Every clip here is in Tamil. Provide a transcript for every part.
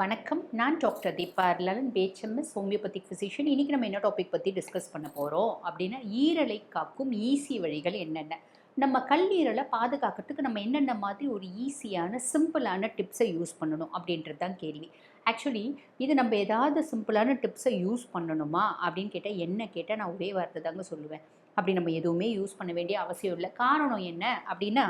வணக்கம். நான் டாக்டர் தீபா அர்லன் பேச்சம்எஸ் ஹோமியோபதிக் ஃபிசிஷியன் இன்றைக்கி நம்ம என்ன டாபிக் பற்றி டிஸ்கஸ் பண்ண போகிறோம் அப்படின்னா ஈரலை காக்கும் ஈஸி வழிகள் என்னென்ன? நம்ம கல்லீரலை பாதுகாக்கிறதுக்கு நம்ம என்னென்ன மாதிரி ஒரு ஈஸியான சிம்பிளான டிப்ஸை யூஸ் பண்ணணும் அப்படின்றது தான் கேள்வி. ஆக்சுவலி இது நம்ம ஏதாவது சிம்பிளான டிப்ஸை யூஸ் பண்ணணுமா அப்படின்னு கேட்டால் என்ன கேட்டால் நான் ஒரே வார்த்தை தாங்க சொல்லுவேன். அப்படி நம்ம எதுவுமே யூஸ் பண்ண வேண்டிய அவசியம் இல்லை. காரணம் என்ன அப்படின்னா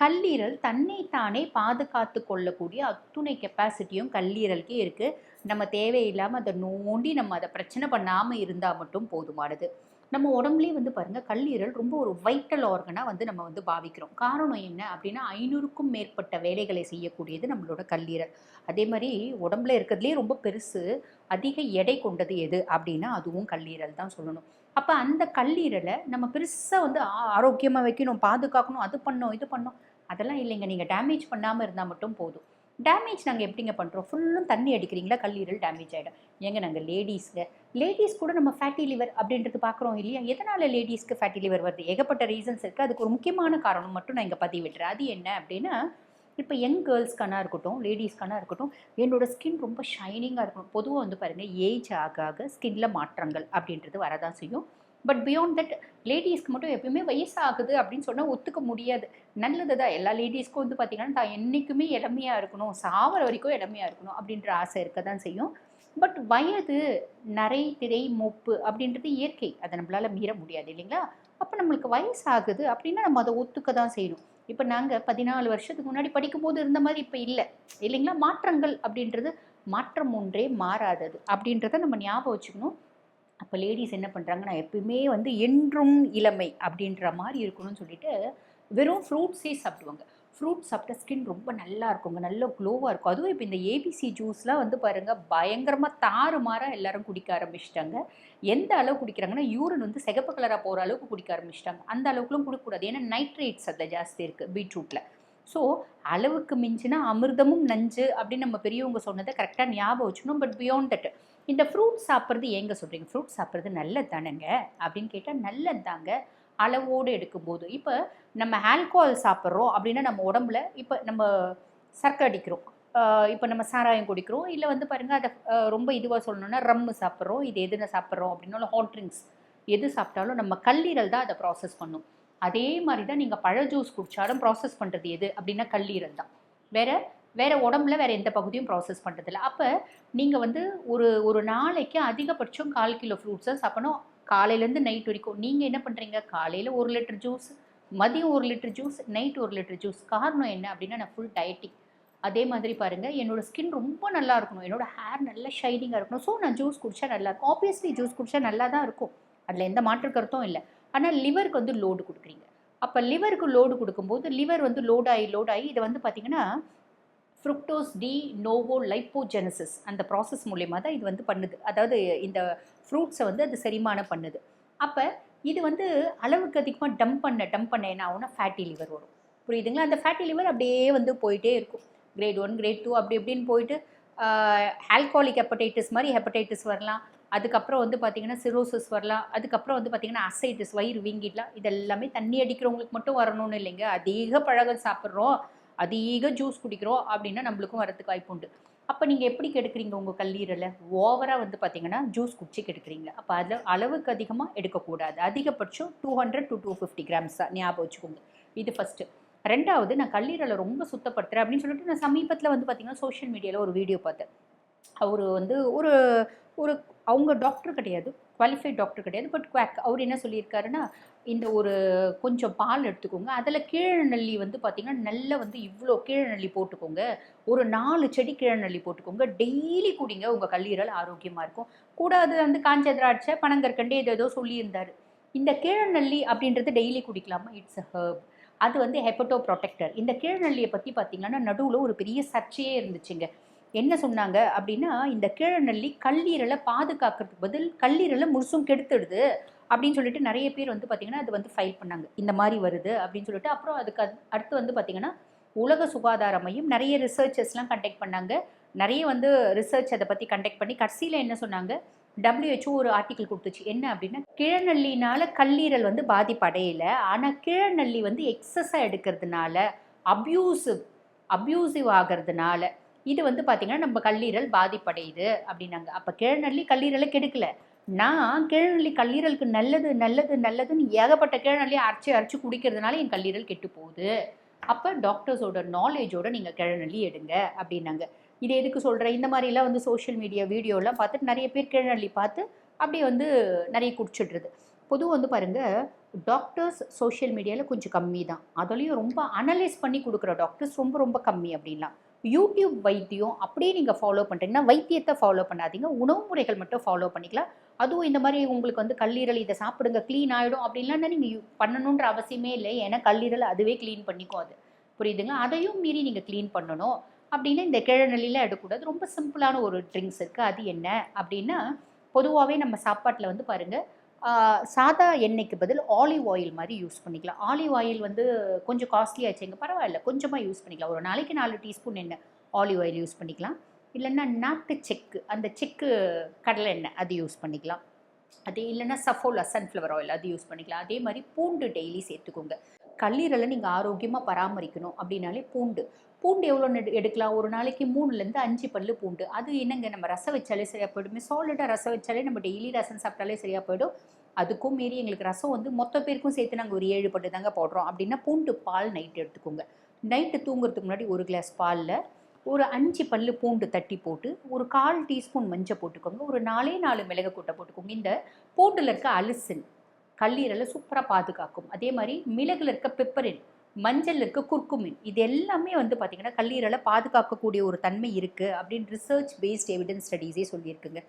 கல்லீரல் தன்னைத்தானே பாதுகாத்து கொள்ளக்கூடிய அத்துணை கெப்பாசிட்டியும் கல்லீரலுக்கே இருக்குது நம்ம தேவையில்லாமல் அதை நோண்டி நம்ம அதை பிரச்சனை பண்ணாமல் இருந்தால் மட்டும் போதுமானது. நம்ம உடம்புலேயே வந்து பாருங்கள் கல்லீரல் ரொம்ப ஒரு வைட்டல் ஆர்கனாக வந்து நம்ம வந்து பாவிக்கிறோம். காரணம் என்ன அப்படின்னா ஐநூறுக்கும் மேற்பட்ட வேலைகளை செய்யக்கூடியது நம்மளோட கல்லீரல். அதே மாதிரி உடம்புல இருக்கிறதுலே ரொம்ப பெருசு அதிக எடை கொண்டது எது அப்படின்னா அதுவும் கல்லீரல் தான் சொல்லணும். அப்போ அந்த கல்லீரலை நம்ம பெருசாக வந்து ஆரோக்கியமாக வைக்கணும் பாதுகாக்கணும் அது பண்ணோம் இது பண்ணோம் அதெல்லாம் இல்லைங்க. நீங்கள் டேமேஜ் பண்ணாமல் இருந்தால் மட்டும் போதும். டேமேஜ் நாங்கள் எப்படிங்க பண்ணுறோம் ஃபுல்லும் தண்ணி அடிக்கிறீங்களா? கல்லீரல் டேமேஜ் ஆகிடும் ஏங்க நாங்கள் லேடிஸ்க்கு லேடிஸ் கூட நம்ம ஃபேட்டி லிவர் அப்படின்றது பார்க்குறோம் இல்லையா? எதனால் லேடிஸ்க்கு ஃபேட்டி லிவர் வருது? ஏகப்பட்ட ரீசன்ஸ் இருக்குது அதுக்கு ஒரு முக்கியமான காரணம் மட்டும் நான் இங்கே பதிவிடுறேன். அது என்ன அப்படின்னா இப்போ யங் கேர்ள்ஸ்க்கானா இருக்கட்டும் லேடிஸ்க்கானா இருக்கட்டும் என்னோடய ஸ்கின் ரொம்ப ஷைனிங்காக இருக்கணும். பொதுவாக வந்து பாருங்கள் ஏஜ் ஆக ஆக ஸ்கின்ல மாற்றங்கள் அப்படின்றது வரதான் செய்யும். பட் பியாண்ட் தட் லேடிஸ்க்கு மட்டும் எப்பயுமே வயசாகுது அப்படின்னு சொன்னால் ஒத்துக்க முடியாது. நல்லது தான் எல்லா லேடிஸ்க்கும் வந்து பார்த்திங்கன்னா தான் என்றைக்குமே இளமையாக இருக்கணும் சாவர வரைக்கும் இளமையாக இருக்கணும் அப்படின்ற ஆசை இருக்க தான் செய்யும். பட் வயது நரை திரை மூப்பு அப்படின்றது இயற்கை. அதை நம்மளால் மீற முடியாது இல்லைங்களா? அப்போ நம்மளுக்கு வயசாகுது அப்படின்னா நம்ம அதை ஒத்துக்க தான் செய்யணும். இப்போ நாங்கள் பதினாலு வருஷத்துக்கு முன்னாடி படிக்கும்போது இருந்த மாதிரி இப்போ இல்லை. இல்லைங்களா? மாற்றங்கள் அப்படின்றது மாற்றம் ஒன்றே மாறாதது அப்படின்றத நம்ம ஞாபகம் வச்சுக்கணும். அப்போ லேடிஸ் என்ன பண்ணுறாங்க நான் எப்பயுமே வந்து என்றும் இளமை அப்படின்ற மாதிரி இருக்கணும்னு சொல்லிட்டு வெறும் ஃப்ரூட்ஸே சாப்பிடுவாங்க. ஃப்ரூட் சாப்பிட்டா ஸ்கின் ரொம்ப நல்லா இருக்குங்க. நல்ல க்ளோவாக இருக்கும். அதுவும் இப்போ இந்த ஏபிசி ஜூஸ்லாம் வந்து பாருங்கள் பயங்கரமாக தாறு மாறாக எல்லாரும் குடிக்க ஆரம்பிச்சிட்டாங்க. எந்த அளவு குடிக்கிறாங்கன்னா யூரின் வந்து சிகப்பு கலராக போகிற அளவுக்கு குடிக்க ஆரம்பிச்சிட்டாங்க. அந்த அளவுக்குலாம் கொடுக்கக்கூடாது. ஏன்னா நைட்ரேட்ஸ் அதில் ஜாஸ்தி இருக்குது பீட்ரூட்டில் ஸோ அளவுக்கு மிஞ்சினா அமிர்தமும் நஞ்சு அப்படின்னு நம்ம பெரியவங்க சொன்னதை கரெக்டாக ஞாபகம் வச்சுக்கணும். பட் பியாண்ட் தட் இந்த ஃப்ரூட் சாப்பிட்றது ஏங்க சொல்கிறீங்க ஃப்ரூட் சாப்பிட்றது நல்லது தானேங்க அப்படின்னு கேட்டால் நல்லது தாங்க அளவோடு எடுக்கும்போது இப்போ நம்ம ஆல்கோஹால் சாப்பிட்றோம் அப்படின்னா நம்ம உடம்புல இப்போ நம்ம சர்க்கரை அடிக்கிறோம். இப்போ நம்ம சாராயம் குடிக்கிறோம். இல்லை வந்து பாருங்கள் அதை ரொம்ப இதுவாக சொல்லணும்னா ரம்மு சாப்பிட்றோம் இது எதுன்னு சாப்பிட்றோம் அப்படின்னாலும் ஹாட் ட்ரிங்க்ஸ் எது சாப்பிட்டாலும் நம்ம கல்லீரல் தான் அதை ப்ராசஸ் பண்ணும். அதே மாதிரி தான் நீங்கள் பழ ஜூஸ் குடித்தாலும் ப்ராசஸ் பண்ணுறது எது அப்படின்னா கல்லீரல் தான். வேறு வேறு உடம்புல வேறு எந்த பகுதியும் ப்ராசஸ் பண்ணுறதில்ல அப்போ நீங்கள் வந்து ஒரு ஒரு நாளைக்கு அதிகபட்சம் கால் கிலோ ஃப்ரூட்ஸை சாப்பிடணும். காலையிலேருந்து நைட் வரைக்கும். நீங்கள் என்ன பண்ணுறீங்க காலையில் ஒரு லிட்டர் ஜூஸ் மதியம் ஒரு லிட்டர் ஜூஸ் நைட் ஒரு லிட்டர் ஜூஸ் காரணம் என்ன அப்படின்னா நான் ஃபுல் டயட்டிங் அதே மாதிரி பாருங்கள் என்னோடய ஸ்கின் ரொம்ப நல்லா இருக்கணும். என்னோடய ஹேர் நல்லா ஷைனிங்காக இருக்கணும். ஸோ நான் ஜூஸ் குடித்தா நல்லா இருக்கும். ஆப்வியஸ்லி ஜூஸ் குடித்தா நல்லா தான் இருக்கும். அதில் எந்த மாற்று கருத்தும் இல்லை. ஆனால் லிவருக்கு வந்து லோடு கொடுக்குறீங்க. அப்போ லிவருக்கு லோடு கொடுக்கும்போது லிவர் வந்து லோடாகி லோடாகி இதை வந்து பார்த்திங்கன்னா ஃப்ருக்டோஸ் டி நோவோ லைப்போஜெனசிஸ் அந்த ப்ராசஸ் மூலயமா தான் இது வந்து பண்ணுது. அதாவது இந்த ஃப்ரூட்ஸை வந்து அது செரிமானம் பண்ணுது. அப்போ இது வந்து அளவுக்கு அதிகமாக டம்ப் பண்ண டம்ப் பண்ண என்ன ஆகும்னா ஃபேட்டி லிவர் வரும். புரியுதுங்களா? அந்த ஃபேட்டி லிவர் அப்படியே வந்து போயிட்டே இருக்கும். கிரேட் ஒன் கிரேட் டூ அப்படி இப்படின்னு போயிட்டு ஆல்கோலிக் ஹெப்படைட்டிஸ் மாதிரி ஹெப்படைட்டிஸ் வரலாம். அதுக்கப்புறம் வந்து பார்த்திங்கன்னா சிரோசிஸ் வரலாம். அதுக்கப்புறம் வந்து பார்த்திங்கன்னா அசைட்டிஸ் வயிறு வீங்கிடலாம். இதெல்லாமே தண்ணி அடிக்கிறவங்களுக்கு மட்டும் வரணும்னு இல்லைங்க. அதிக பழகம் சாப்பிட்றோம். அதிக ஜூஸ் குடிக்கிறோம் அப்படின்னா நம்மளுக்கும் வரத்துக்கு வாய்ப்பு உண்டு. அப்போ நீங்கள் எப்படி கெடுக்கிறீங்க உங்கள் கல்லீரலை? ஓவராக வந்து பார்த்தீங்கன்னா ஜூஸ் குடிச்சு கெடுக்குறீங்க. அப்போ அதில் அளவுக்கு அதிகமாக எடுக்கக்கூடாது. அதிகபட்சம் two hundred to two fifty கிராம்ஸாக ஞாபகம் வச்சுக்கோங்க. இது ஃபஸ்ட்டு ரெண்டாவது நான் கல்லீரலை ரொம்ப சுத்தப்படுத்துகிறேன் அப்படின்னு சொல்லிட்டு நான் சமீபத்தில் வந்து பார்த்தீங்கன்னா சோஷியல் மீடியாவில் ஒரு வீடியோ பார்த்தேன். அவர் வந்து ஒரு ஒரு அவங்க டாக்டர் கிடையாது. குவாலிஃபைட் டாக்டர் கிடையாது. பட் குவாக் அவர் என்ன சொல்லியிருக்காருன்னா இந்த ஒரு கொஞ்சம் பால் எடுத்துக்கோங்க. அதில் கீழநல்லி வந்து பார்த்திங்கன்னா நல்லா வந்து இவ்வளோ கீழநள்ளி போட்டுக்கோங்க. ஒரு நாலு செடி கீழநள்ளி போட்டுக்கோங்க. டெய்லி குடிங்க. உங்கள் கல்லீரல் ஆரோக்கியமாக இருக்கும். கூட அது வந்து காஞ்ச திராட்சை பனங்கற்கண்டு ஏதோ ஏதோ சொல்லியிருந்தார். இந்த கீழநள்ளி அப்படின்றது டெய்லி குடிக்கலாமா? இட்ஸ் அ ஹர்ப் அது வந்து ஹெப்படோ ப்ரொடெக்டர் இந்த கீழநள்ளியை பற்றி பார்த்திங்கன்னா நடுவில் ஒரு பெரிய சர்ச்சையே இருந்துச்சுங்க. என்ன சொன்னாங்க அப்படின்னா இந்த கீழநள்ளி கல்லீரலை பாதுகாக்கிறதுக்கு பதில் கல்லீரலை முழுசும் கெடுத்துடுது. அப்படின்னு சொல்லிட்டு நிறைய பேர் வந்து பார்த்திங்கன்னா அது வந்து ஃபைல் பண்ணாங்க. இந்த மாதிரி வருது அப்படின்னு சொல்லிட்டு அப்புறம் அதுக்கு அடுத்து வந்து பார்த்திங்கன்னா உலக சுகாதார மையம் நிறைய ரிசர்ச்சஸ்லாம் கண்டக்ட் பண்ணாங்க. நிறைய வந்து ரிசர்ச் அதை பற்றி கண்டக்ட் பண்ணி கடைசியில் என்ன சொன்னாங்க? டபிள்யூஹெச்ஓ ஒரு ஆர்டிக்கல் கொடுத்துச்சு. என்ன அப்படின்னா கிழநல்லினால கல்லீரல் வந்து பாதிப்படையலை ஆனால் கிழநல்லி வந்து எக்ஸஸாக எடுக்கிறதுனால அப்யூசிவ் அப்யூசிவ் ஆகிறதுனால இது வந்து பார்த்திங்கன்னா நம்ம கல்லீரல் பாதிப்படையுது அப்படின்னாங்க. அப்போ கிழநள்ளி கல்லீரலை கெடுக்கல. நான் கீழ்நிலை கல்லீரலுக்கு நல்லது நல்லது நல்லதுன்னு ஏகப்பட்ட கீழ்நிலையை அரைச்சி அரைச்சி குடிக்கிறதுனால என் கல்லீரல் கெட்டு போகுது. அப்போ டாக்டர்ஸோட நாலேஜோட நீங்கள் கிழநள்ளி எடுங்க அப்படின்னாங்க. இது எதுக்கு சொல்கிறேன் இந்த மாதிரிலாம் வந்து சோஷியல் மீடியா வீடியோலாம் பார்த்துட்டு நிறைய பேர் கிழநள்ளி பார்த்து அப்படியே வந்து நிறைய குடிச்சிடுறது. பொதுவாக வந்து பாருங்கள் டாக்டர்ஸ் சோஷியல் மீடியாவில் கொஞ்சம் கம்மி தான். அதுலேயும் ரொம்ப அனலைஸ் பண்ணி கொடுக்குற டாக்டர்ஸ் ரொம்ப ரொம்ப கம்மி அப்படின்லாம். யூடியூப் வைத்தியம் அப்படியே நீங்கள் ஃபாலோ பண்ணுறீங்கன்னா வைத்தியத்தை ஃபாலோ பண்ணாதீங்க. உணவு முறைகள் மட்டும் ஃபாலோ பண்ணிக்கலாம். அதுவும் இந்த மாதிரி உங்களுக்கு வந்து கல்லீரல் இதை சாப்பிடுங்க க்ளீன் ஆகிடும் அப்படின்லாம் நீங்கள் பண்ணணுன்ற அவசியமே இல்லை. ஏன்னா கல்லீரல் அதுவே க்ளீன் பண்ணிக்கும் அது. புரியுதுங்களா? அதையும் மீறி நீங்கள் க்ளீன் பண்ணணும். அப்படின்னா இந்த கிழநெல்லிலாம் எடுக்கக்கூடாது. ரொம்ப சிம்பிளான ஒரு ட்ரிங்க்ஸ் இருக்குது அது என்ன? அப்படின்னா பொதுவாகவே நம்ம சாப்பாட்டில் வந்து பாருங்கள் சாதா எண்ணெய்க்கு பதில் ஆலிவ் ஆயில் மாதிரி யூஸ் பண்ணிக்கலாம். ஆலிவ் ஆயில் வந்து கொஞ்சம் காஸ்ட்லி ஆச்சுங்க. பரவாயில்ல. கொஞ்சமாக யூஸ் பண்ணிக்கலாம். ஒரு நாளைக்கு நாலு டீஸ்பூன் எண்ணெய் ஆலிவ் ஆயில் யூஸ் பண்ணிக்கலாம். இல்லைன்னா நாட்டு செக்கு அந்த செக்கு கடலை எண்ணெய் அது யூஸ் பண்ணிக்கலாம். அது இல்லைன்னா சஃபோலா சன்ஃப்ளவர் ஆயில் அது யூஸ் பண்ணிக்கலாம். அதே மாதிரி பூண்டு டெய்லி சேர்த்துக்கோங்க. கல்லீரலை நீங்கள் ஆரோக்கியமாக பராமரிக்கணும் அப்படின்னாலே பூண்டு. பூண்டு எவ்வளோ எடுக்கலாம். ஒரு நாளைக்கு மூணுலேருந்து அஞ்சு பல்லு பூண்டு. அது என்னங்க நம்ம ரசம் வச்சாலே சரியாக போயிடுமே. சாலிடாக ரசம் வச்சாலே நம்ம டெய்லி ரசம் சாப்பிட்டாலே சரியாக போயிடும். அதுக்கும் மீறி எங்களுக்கு ரசம் வந்து மொத்த பேருக்கும் சேர்த்து நாங்கள் ஒரு ஏழு பட்டு தாங்க போடுறோம். அப்படின்னா பூண்டு பால் நைட்டு எடுத்துக்கோங்க. நைட்டு தூங்குறதுக்கு முன்னாடி ஒரு கிளாஸ் பாலில் ஒரு அஞ்சு பல்லு பூண்டு தட்டி போட்டு ஒரு கால் டீஸ்பூன் மஞ்சள் போட்டுக்கோங்க. ஒரு நாலே நாலு மிளகு கூட்டை போட்டுக்கோங்க. இந்த பூண்டில் இருக்க அலிசின் கல்லீரலை சூப்பராக பாதுகாக்கும். அதே மாதிரி மிளகுல இருக்க பெப்பரின் மஞ்சள் இருக்க குர்குமின் இது எல்லாமே வந்து பார்த்திங்கன்னா கல்லீரலை பாதுகாக்கக்கூடிய ஒரு தன்மை இருக்குது அப்படின்னு ரிசர்ச் பேஸ்ட் எவிடன்ஸ் ஸ்டடீஸே சொல்லியிருக்குங்க.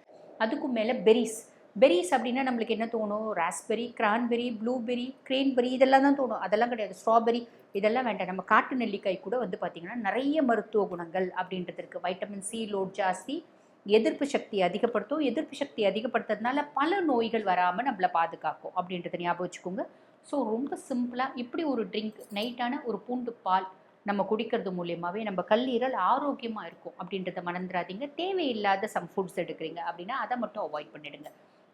அதுக்கும் மேலே பெரிஸ் பெரிஸ் அப்படின்னா நம்மளுக்கு என்ன தோணும்? ராஸ்பெரி கிரான்பெரி ப்ளூபெரி கிரேன்பெரி இதெல்லாம் தான் தோணும். அதெல்லாம் கிடையாது. ஸ்ட்ராபெரி இதெல்லாம் வேண்டாம். நம்ம காட்டு நெல்லிக்காய் கூட வந்து பார்த்திங்கன்னா நிறைய மருத்துவ குணங்கள் அப்படின்றது இருக்குது வைட்டமின் சி லோட் ஜாஸ்தி. எதிர்ப்பு சக்தி அதிகப்படுத்தும். எதிர்ப்பு சக்தி அதிகப்படுத்துறதுனால பல நோய்கள் வராமல் நம்மளை பாதுகாக்கும் அப்படின்றத ஞாபகம் வச்சுக்கோங்க. ஸோ ரொம்ப சிம்பிளாக இப்படி ஒரு ட்ரிங்க் நைட்டான ஒரு பூண்டு பால் நம்ம குடிக்கிறது மூலியமாகவே நம்ம கல்லீரல் ஆரோக்கியமாக இருக்கும் அப்படின்றத மறந்துடாதீங்க. தேவையில்லாத சம் ஃபுட்ஸ் எடுக்கிறீங்க அப்படின்னா அதை மட்டும் அவாய்ட் பண்ணிடுங்க.